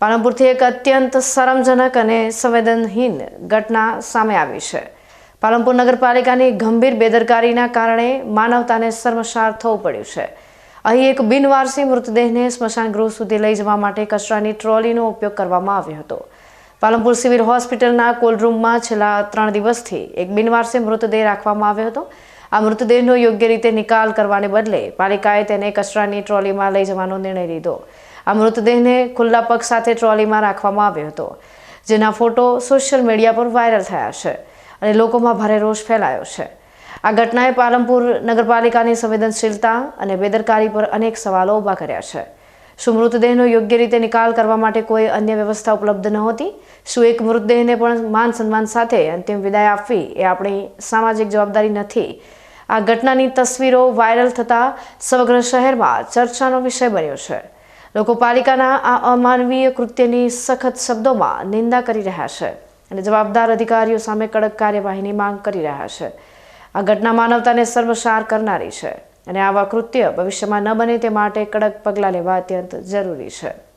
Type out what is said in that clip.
પાલનપુરથી એક અત્યંત શરમજનક અને સંવેદનહીન ઘટના સામે આવી છે. પાલનપુર નગરપાલિકાની ગંભીર બેદરકારીના કારણે માનવતાને શર્મસાર થવું પડ્યું છે. અહીં એક બિનવારસી મૃતદેહને સ્મશાન ગૃહ સુધી લઈ જવા માટે કચરાની ટ્રોલીનો ઉપયોગ કરવામાં આવ્યો હતો. પાલનપુર સિવિલ હોસ્પિટલના કોલ્ડ રૂમમાં છેલ્લા ત્રણ દિવસથી એક બિનવારસી મૃતદેહ રાખવામાં આવ્યો હતો. આ મૃતદેહનો યોગ્ય રીતે નિકાલ કરવાને બદલે પાલિકાએ તેને કચરાની ટ્રોલીમાં લઈ જવાનો નિર્ણય લીધો. આ મૃતદેહને ખુલ્લા પગ સાથે ટ્રોલીમાં રાખવામાં આવ્યો હતો, જેના ફોટો સોશિયલ મીડિયા પર વાયરલ થયા છે અને લોકોમાં ભારે રોષ ફેલાયો છે. આ ઘટનાએ પાલનપુર નગરપાલિકાની સંવેદનશીલતા અને બેદરકારી પર અનેક સવાલો ઊભા કર્યા છે. શું મૃતદેહનો યોગ્ય રીતે નિકાલ કરવા માટે કોઈ અન્ય વ્યવસ્થા ઉપલબ્ધ નહોતી? શું એક મૃતદેહને પણ માન સન્માન સાથે અંતિમ વિદાય આપવી એ આપણી સામાજિક જવાબદારી નથી? આ ઘટનાની તસવીરો વાયરલ થતાં સમગ્ર શહેરમાં ચર્ચાનો વિષય બન્યો છે. લોકો પાલિકાના આ અમાનવીય કૃત્યની સખત શબ્દોમાં નિંદા કરી રહ્યા છે અને જવાબદાર અધિકારીઓ સામે કડક કાર્યવાહીની માંગ કરી રહ્યા છે. આ ઘટના માનવતાને સર્વસાર કરનારી છે. અને આવા કૃત્ય ભવિષ્યમાં ન બને તે માટે કડક પગલાં લેવા અત્યંત જરૂરી છે.